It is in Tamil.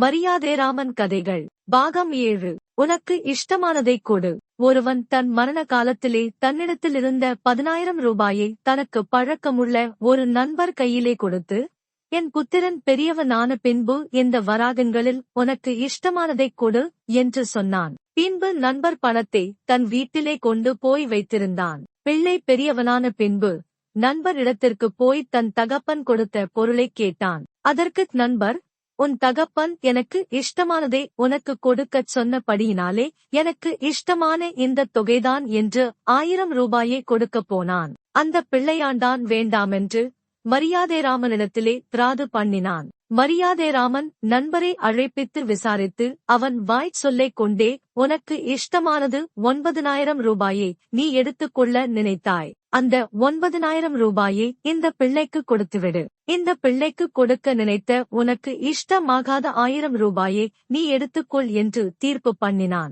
மரியாதேராமன் கதைகள். பாகம் ஏழு. உனக்கு இஷ்டமானதை கொடு. ஒருவன் தன் மரண காலத்திலே தன்னிடத்தில் இருந்த பதினாயிரம் ரூபாயை தனக்கு பழக்கமுள்ள ஒரு நண்பர் கையிலே கொடுத்து என் புத்திரன் பெரியவனான பின்பு இந்த வராகங்களில் உனக்கு இஷ்டமானதைக் கொடு என்று சொன்னான். பின்பு நண்பர் பணத்தை தன் வீட்டிலே கொண்டு போய் வைத்திருந்தான். பிள்ளை பெரியவனான பின்பு நண்பர் இடத்திற்கு போய் தன் தகப்பன் கொடுத்த பொருளைக் கேட்டான். அதற்கு நண்பர் உன் தகப்பன் எனக்கு இஷ்டமானதை உனக்கு கொடுக்கச் சொன்னபடியினாலே எனக்கு இஷ்டமான இந்த தொகைதான் என்று ஆயிரம் ரூபாயை கொடுக்கப் போனான். அந்த பிள்ளையாண்டான் வேண்டாமென்று மரியாதைராமனிடத்திலே திராது பண்ணினான். மரியாதைராமன் நண்பரை அழைப்பித்து விசாரித்து அவன் வாய்ச் சொல்லைக் கொண்டே உனக்கு இஷ்டமானது ஒன்பதனாயிரம் ரூபாயை நீ எடுத்துக்கொள்ள நினைத்தாய். அந்த ஒன்பதனாயிரம் ரூபாயை இந்த பிள்ளைக்கு கொடுத்துவிடு. இந்த பிள்ளைக்கு கொடுக்க நினைத்த உனக்கு இஷ்டமாகாத ஆயிரம் ரூபாயை நீ எடுத்துக்கொள் என்று தீர்ப்பு பண்ணினான்.